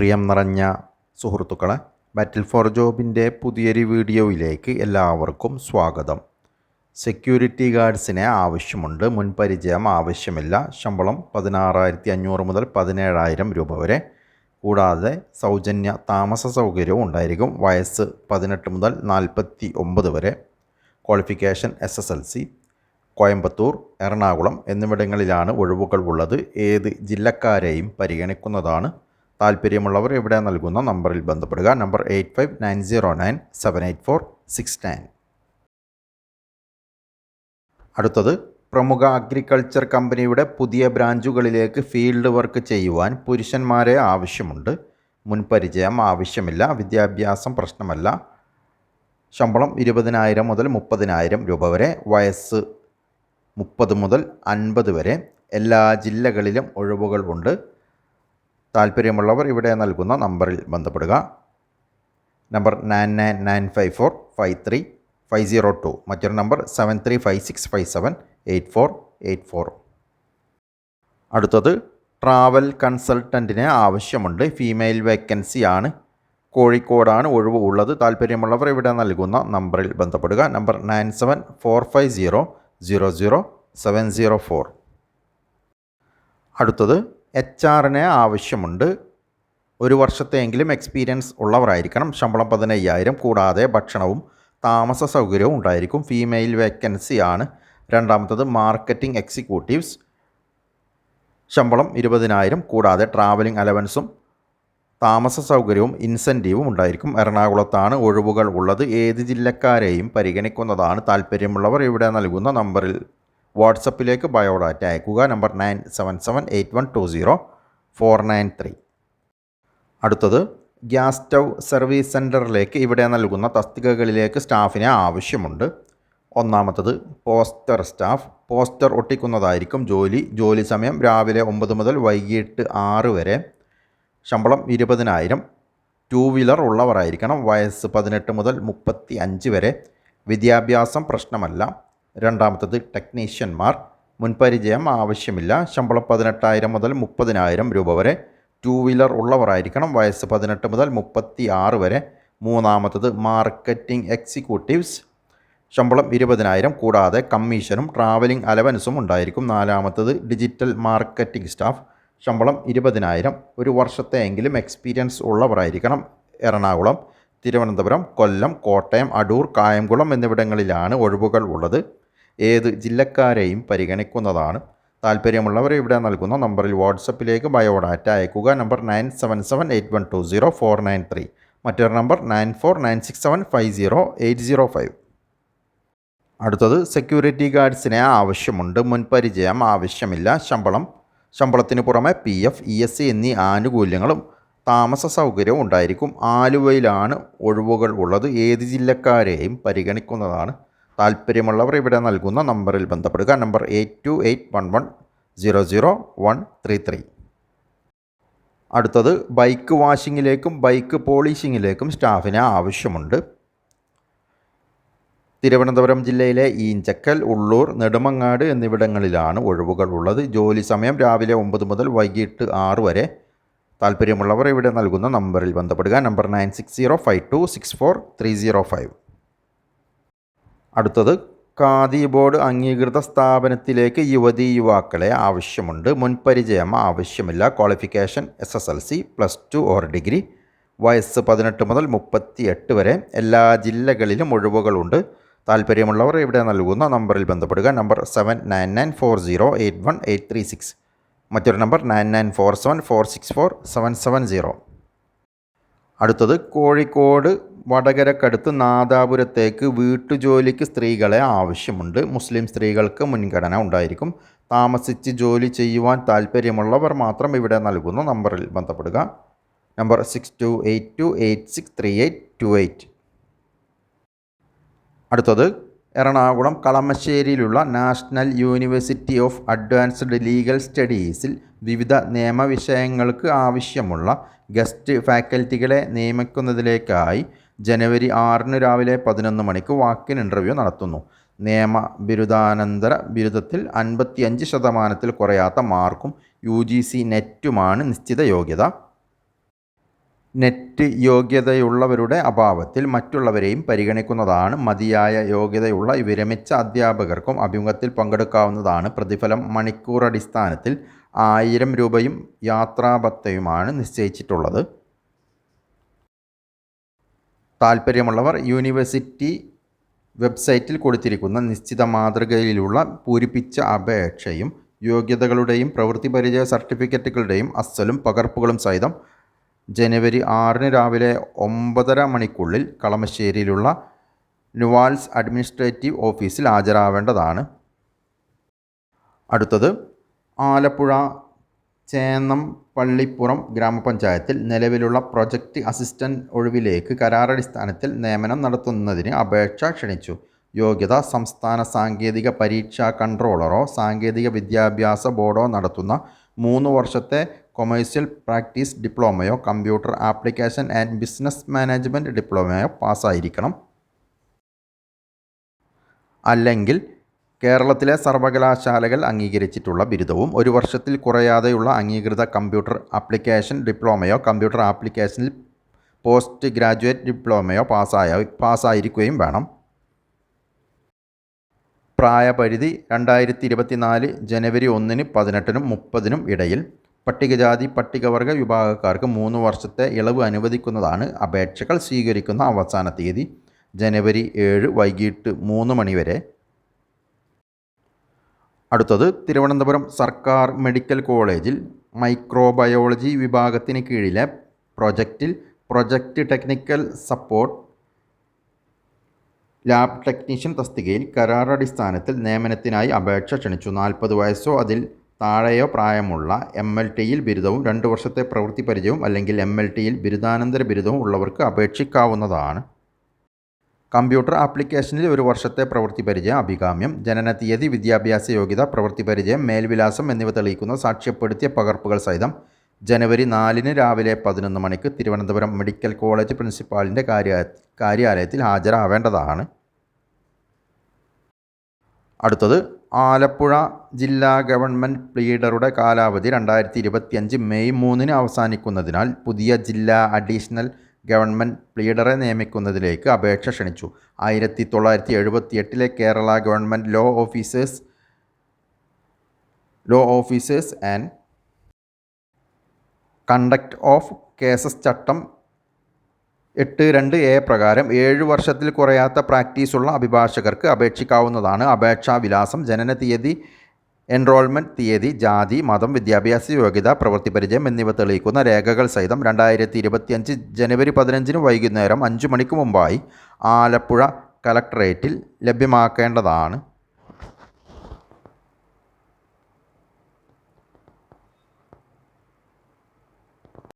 പ്രിയം നിറഞ്ഞ സുഹൃത്തുക്കളെ ബാറ്റിൽ ഫോർ ജോബിന്റെ പുതിയൊരു വീഡിയോയിലേക്ക് എല്ലാവർക്കും സ്വാഗതം. സെക്യൂരിറ്റി ഗാർഡ്സിനെ ആവശ്യമുണ്ട് മുൻപരിചയം ആവശ്യമില്ല. ശമ്പളം പതിനാറായിരത്തി അഞ്ഞൂറ് മുതൽ പതിനേഴായിരം രൂപ വരെ. കൂടാതെ സൗജന്യ താമസ സൗകര്യവും ഉണ്ടായിരിക്കും വയസ്സ് പതിനെട്ട് മുതൽ നാൽപ്പത്തി ഒമ്പത് വരെ. Qualification S S L C Coimbatore Ernakulam എന്നിവിടങ്ങളിലാണ് ഒഴിവുകൾ ഉള്ളത്. ഏത് ജില്ലക്കാരെയും പരിഗണിക്കുന്നതാണ് താല്പര്യമുള്ളവർ ഇവിടെ നൽകുന്ന നമ്പറിൽ ബന്ധപ്പെടുക. Number eight five nine zero nine seven eight four six nine അടുത്തത് പ്രമുഖ അഗ്രികൾച്ചർ കമ്പനിയുടെ പുതിയ ബ്രാഞ്ചുകളിലേക്ക് ഫീൽഡ് വർക്ക് ചെയ്യുവാൻ പുരുഷന്മാരെ ആവശ്യമുണ്ട്. മുൻപരിചയം ആവശ്യമില്ല വിദ്യാഭ്യാസം പ്രശ്നമല്ല. ശമ്പളം ഇരുപതിനായിരം മുതൽ മുപ്പതിനായിരം രൂപ വരെ വയസ്സ് മുപ്പത് മുതൽ അൻപത് വരെ. എല്ലാ ജില്ലകളിലും ഒഴിവുകൾ ഉണ്ട്. താല്പര്യമുള്ളവർ ഇവിടെ നൽകുന്ന നമ്പറിൽ ബന്ധപ്പെടുക. Number nine nine nine five four five three five zero two. മറ്റൊരു number seven three five six five seven eight four eight four. അടുത്തത് ട്രാവൽ കൺസൾട്ടന്റിനെ ആവശ്യമുണ്ട്. ഫീമെയിൽ വേക്കൻസി ആണ് കോഴിക്കോടാണ് ഒഴിവ് ഉള്ളത്. താല്പര്യമുള്ളവർ ഇവിടെ നൽകുന്ന നമ്പറിൽ ബന്ധപ്പെടുക. Number nine seven four five zero zero zero seven zero four. അടുത്തത് എച്ച് ആറിന് ആവശ്യമുണ്ട്. ഒരു വർഷത്തെയെങ്കിലും എക്സ്പീരിയൻസ് ഉള്ളവരായിരിക്കണം. ശമ്പളം പതിനയ്യായിരം കൂടാതെ ഭക്ഷണവും താമസ സൗകര്യവും ഉണ്ടായിരിക്കും. ഫീമെയിൽ വേക്കൻസി ആണ്. രണ്ടാമത്തത് മാർക്കറ്റിംഗ് എക്സിക്യൂട്ടീവ്സ് ശമ്പളം ഇരുപതിനായിരം കൂടാതെ ട്രാവലിംഗ് അലവൻസും താമസ സൗകര്യവും ഇൻസെന്റീവും ഉണ്ടായിരിക്കും. എറണാകുളത്താണ് ഒഴിവുകൾ ഉള്ളത്. ഏത് ജില്ലക്കാരെയും പരിഗണിക്കുന്നതാണ് താല്പര്യമുള്ളവർ. ഇവിടെ നൽകുന്ന നമ്പറിൽ വാട്സപ്പിലേക്ക് ബയോഡാറ്റ അയക്കുക number nine seven seven eight one two zero four nine three. അടുത്തത് ഗ്യാസ് സ്റ്റൗ സർവീസ് സെന്ററിലേക്ക് ഇവിടെ നൽകുന്ന തസ്തികകളിലേക്ക് സ്റ്റാഫിനെ ആവശ്യമുണ്ട്. ഒന്നാമത്തത് പോസ്റ്റർ സ്റ്റാഫ്. പോസ്റ്റർ ഒട്ടിക്കുന്നതായിരിക്കും ജോലി. ജോലി സമയം രാവിലെ ഒമ്പത് മുതൽ വൈകിട്ട് ആറ് വരെ. ശമ്പളം ഇരുപതിനായിരം. ടൂ വീലർ ഉള്ളവരായിരിക്കണം. വയസ്സ് പതിനെട്ട് മുതൽ മുപ്പത്തി അഞ്ച് വരെ. വിദ്യാഭ്യാസം പ്രശ്നമല്ല. രണ്ടാമത്തത് ടെക്നീഷ്യന്മാർ മുൻപരിചയം ആവശ്യമില്ല. ശമ്പളം പതിനെട്ടായിരം മുതൽ മുപ്പതിനായിരം രൂപ വരെ. ടൂ വീലർ ഉള്ളവരായിരിക്കണം. വയസ്സ് പതിനെട്ട് മുതൽ മുപ്പത്തി ആറ് വരെ. മൂന്നാമത്തത് മാർക്കറ്റിംഗ് എക്സിക്യൂട്ടീവ്സ് ശമ്പളം ഇരുപതിനായിരം കൂടാതെ കമ്മീഷനും ട്രാവലിംഗ് അലവൻസും ഉണ്ടായിരിക്കും. നാലാമത്തത് ഡിജിറ്റൽ മാർക്കറ്റിംഗ് സ്റ്റാഫ് ശമ്പളം ഇരുപതിനായിരം. ഒരു വർഷത്തെ എങ്കിലും എക്സ്പീരിയൻസ് ഉള്ളവരായിരിക്കണം. എറണാകുളം തിരുവനന്തപുരം കൊല്ലം കോട്ടയം അടൂർ കായംകുളം എന്നിവിടങ്ങളിലാണ് ഒഴിവുകൾ ഉള്ളത്. ഏത് ജില്ലക്കാരെയും പരിഗണിക്കുന്നതാണ്. താല്പര്യമുള്ളവർ ഇവിടെ നൽകുന്ന നമ്പറിൽ വാട്സപ്പിലേക്ക് ബയോഡാറ്റ അയക്കുക. Number nine seven seven eight one two zero four nine three. മറ്റൊരു number nine four nine six seven five zero eight zero five. അടുത്തത് സെക്യൂരിറ്റി ഗാർഡ്സിനെ ആവശ്യമുണ്ട്. മുൻപരിചയം ആവശ്യമില്ല. ശമ്പളം ശമ്പളത്തിന് പുറമെ P F E S I എന്നീ ആനുകൂല്യങ്ങളും താമസ സൗകര്യവും ഉണ്ടായിരിക്കും. ആലുവയിലാണ് ഒഴിവുകൾ ഉള്ളത്. ഏത് ജില്ലക്കാരെയും പരിഗണിക്കുന്നതാണ്. താല്പര്യമുള്ളവർ ഇവിടെ നൽകുന്ന നമ്പറിൽ ബന്ധപ്പെടുക. Number eight two eight one one zero zero one three three. അടുത്തത് ബൈക്ക് വാഷിങ്ങിലേക്കും ബൈക്ക് പോളിഷിങ്ങിലേക്കും സ്റ്റാഫിനെ ആവശ്യമുണ്ട്. തിരുവനന്തപുരം ജില്ലയിലെ ഈഞ്ചക്കൽ ഉള്ളൂർ നെടുമങ്ങാട് എന്നിവിടങ്ങളിലാണ് ഒഴിവുകൾ ഉള്ളത്. ജോലി സമയം രാവിലെ ഒമ്പത് മുതൽ വൈകിട്ട് ആറ് വരെ. താല്പര്യമുള്ളവർ ഇവിടെ നൽകുന്ന നമ്പറിൽ ബന്ധപ്പെടുക. Number nine six zero five two six four three zero five. അടുത്തത് ഖാദി ബോർഡ് അംഗീകൃത സ്ഥാപനത്തിലേക്ക് യുവതി യുവാക്കളെ ആവശ്യമുണ്ട്. മുൻപരിചയം ആവശ്യമില്ല. Qualification S S L C plus two or degree. വയസ്സ് പതിനെട്ട് മുതൽ മുപ്പത്തി എട്ട് വരെ എല്ലാ ജില്ലകളിലും ഒഴിവുകളുണ്ട്. താല്പര്യമുള്ളവർ ഇവിടെ നൽകുന്ന നമ്പറിൽ ബന്ധപ്പെടുക. Number seven nine nine four zero eight one eight three six മറ്റൊരു number nine nine four seven four six four seven seven zero അടുത്തത് കോഴിക്കോട് വടകരക്കടുത്ത് നാദാപുരത്തേക്ക് വീട്ടുജോലിക്ക് സ്ത്രീകളെ ആവശ്യമുണ്ട്. മുസ്ലിം സ്ത്രീകൾക്ക് മുൻഗണന ഉണ്ടായിരിക്കും. താമസിച്ച് ജോലി ചെയ്യുവാൻ താല്പര്യമുള്ളവർ മാത്രം ഇവിടെ നൽകുന്ന നമ്പറിൽ ബന്ധപ്പെടുക. Number six two eight two eight six three eight two eight അടുത്തത് Ernakulam കളമശ്ശേരിയിലുള്ള national university of advanced legal സ്റ്റഡീസിൽ വിവിധ നിയമവിഷയങ്ങൾക്ക് ആവശ്യമുള്ള ഗസ്റ്റ് ഫാക്കൽറ്റികളെ നിയമിക്കുന്നതിലേക്കായി ജനുവരി ആറിന് രാവിലെ പതിനൊന്ന് മണിക്ക് വാക്കിൻ ഇന്റർവ്യൂ നടത്തുന്നു. നിയമ ബിരുദാനന്തര ബിരുദത്തിൽ അൻപത്തിയഞ്ച് ശതമാനത്തിൽ കുറയാത്ത മാർക്കും യു ജി സി നെറ്റുമാണ് നിശ്ചിത യോഗ്യത. നെറ്റ് യോഗ്യതയുള്ളവരുടെ അഭാവത്തിൽ മറ്റുള്ളവരെയും പരിഗണിക്കുന്നതാണ് മതിയായ യോഗ്യതയുള്ള വിരമിച്ച അധ്യാപകർക്കും അഭിമുഖത്തിൽ പങ്കെടുക്കാവുന്നതാണ്. പ്രതിഫലം മണിക്കൂർ അടിസ്ഥാനത്തിൽ ആയിരം രൂപയും യാത്രാഭത്തയുമാണ് നിശ്ചയിച്ചിട്ടുള്ളത്. താൽപ്പര്യമുള്ളവർ യൂണിവേഴ്സിറ്റി വെബ്സൈറ്റിൽ കൊടുത്തിരിക്കുന്ന നിശ്ചിത മാതൃകയിലുള്ള പൂരിപ്പിച്ച അപേക്ഷയും യോഗ്യതകളുടെയും പ്രവൃത്തി പരിചയ സർട്ടിഫിക്കറ്റുകളുടെയും അസലും പകർപ്പുകളും സഹിതം ജനുവരി ആറിന് രാവിലെ ഒമ്പതര മണിക്കുള്ളിൽ കളമശ്ശേരിയിലുള്ള നുവാൽസ് അഡ്മിനിസ്ട്രേറ്റീവ് ഓഫീസിൽ ഹാജരാവേണ്ടതാണ്. അടുത്തത് ആലപ്പുഴ ചേന്നം പള്ളിപ്പുറം ഗ്രാമപഞ്ചായത്തിൽ നിലവിലുള്ള പ്രൊജക്റ്റ് അസിസ്റ്റന്റ് ഒഴിവിലേക്ക് കരാറടിസ്ഥാനത്തിൽ നിയമനം നടത്തുന്നതിന് അപേക്ഷ ക്ഷണിച്ചു. യോഗ്യത സംസ്ഥാന സാങ്കേതിക പരീക്ഷാ കൺട്രോളറോ സാങ്കേതിക വിദ്യാഭ്യാസ ബോർഡോ നടത്തുന്ന മൂന്ന് വർഷത്തെ commercial practice ഡിപ്ലോമയോ computer application and business management ഡിപ്ലോമയോ പാസ്സായിരിക്കണം. അല്ലെങ്കിൽ കേരളത്തിലെ സർവകലാശാലകൾ അംഗീകരിച്ചിട്ടുള്ള ബിരുദവും ഒരു വർഷത്തിൽ കുറയാതെയുള്ള അംഗീകൃത കമ്പ്യൂട്ടർ ആപ്ലിക്കേഷൻ ഡിപ്ലോമയോ കമ്പ്യൂട്ടർ ആപ്ലിക്കേഷനിൽ പോസ്റ്റ് ഗ്രാജുവേറ്റ് ഡിപ്ലോമയോ പാസ്സായ പാസ്സായിരിക്കുകയും വേണം. പ്രായപരിധി രണ്ടായിരത്തി ഇരുപത്തിനാല് ജനുവരി ഒന്നിന് പതിനെട്ടിനും മുപ്പതിനും ഇടയിൽ പട്ടികജാതി പട്ടികവർഗ വിഭാഗക്കാർക്ക് മൂന്ന് വർഷത്തെ ഇളവ് അനുവദിക്കുന്നതാണ് അപേക്ഷകൾ സ്വീകരിക്കുന്ന അവസാന തീയതി ജനുവരി ഏഴ് വൈകിട്ട് മൂന്ന് മണിവരെ അടുത്തത് തിരുവനന്തപുരം സർക്കാർ മെഡിക്കൽ കോളേജിൽ മൈക്രോബയോളജി വിഭാഗത്തിന് കീഴിലെ പ്രൊജക്റ്റിൽ project technical support lab technician തസ്തികയിൽ കരാറടിസ്ഥാനത്തിൽ നിയമനത്തിനായി അപേക്ഷ ക്ഷണിച്ചു. നാൽപ്പത് വയസ്സോ അതിൽ താഴെയോ പ്രായമുള്ള എം എൽ ടിയിൽ ബിരുദവും രണ്ട് വർഷത്തെ പ്രവൃത്തി പരിചയവും അല്ലെങ്കിൽ എം എൽ ടിയിൽ ബിരുദാനന്തര ബിരുദവും ഉള്ളവർക്ക് അപേക്ഷിക്കാവുന്നതാണ്. കമ്പ്യൂട്ടർ ആപ്ലിക്കേഷനിൽ ഒരു വർഷത്തെ പ്രവൃത്തി പരിചയം അഭികാമ്യം ജനനതീയതി വിദ്യാഭ്യാസ യോഗ്യത പ്രവൃത്തി പരിചയം മേൽവിലാസം എന്നിവ തെളിയിക്കുന്ന സാക്ഷ്യപ്പെടുത്തിയ പകർപ്പുകൾ സഹിതം ജനുവരി നാലിന് രാവിലെ പതിനൊന്ന് മണിക്ക് തിരുവനന്തപുരം മെഡിക്കൽ കോളേജ് പ്രിൻസിപ്പാളിന്റെ കാര്യ കാര്യാലയത്തിൽ ഹാജരാവേണ്ടതാണ്. അടുത്തത് ആലപ്പുഴ ജില്ലാ ഗവൺമെന്റ് പ്ലീഡറുടെ കാലാവധി രണ്ടായിരത്തി ഇരുപത്തിയഞ്ച് മെയ് മൂന്നിന് അവസാനിക്കുന്നതിനാൽ പുതിയ ജില്ലാ അഡീഷണൽ ഗവൺമെന്റ് പ്ലീഡറെ നിയമിക്കുന്നതിലേക്ക് അപേക്ഷ ക്ഷണിച്ചു. ആയിരത്തി തൊള്ളായിരത്തി എഴുപത്തി എട്ടിലെ Kerala government law officers law officers and conduct of cases ചട്ടം എട്ട് രണ്ട് എ പ്രകാരം ഏഴ് വർഷത്തിൽ കുറയാത്ത പ്രാക്ടീസുള്ള അഭിഭാഷകർക്ക് അപേക്ഷിക്കാവുന്നതാണ് അപേക്ഷാ വിലാസം. ജനന തീയതി എൻറോൾമെന്റ് തീയതി ജാതി മതം വിദ്യാഭ്യാസ യോഗ്യത പ്രവൃത്തി പരിചയം എന്നിവ തെളിയിക്കുന്ന രേഖകൾ സഹിതം രണ്ടായിരത്തി ഇരുപത്തിയഞ്ച് ജനുവരി പതിനഞ്ചിന് വൈകുന്നേരം അഞ്ച് മണിക്ക് മുമ്പായി ആലപ്പുഴ കലക്ടറേറ്റിൽ ലഭ്യമാക്കേണ്ടതാണ്.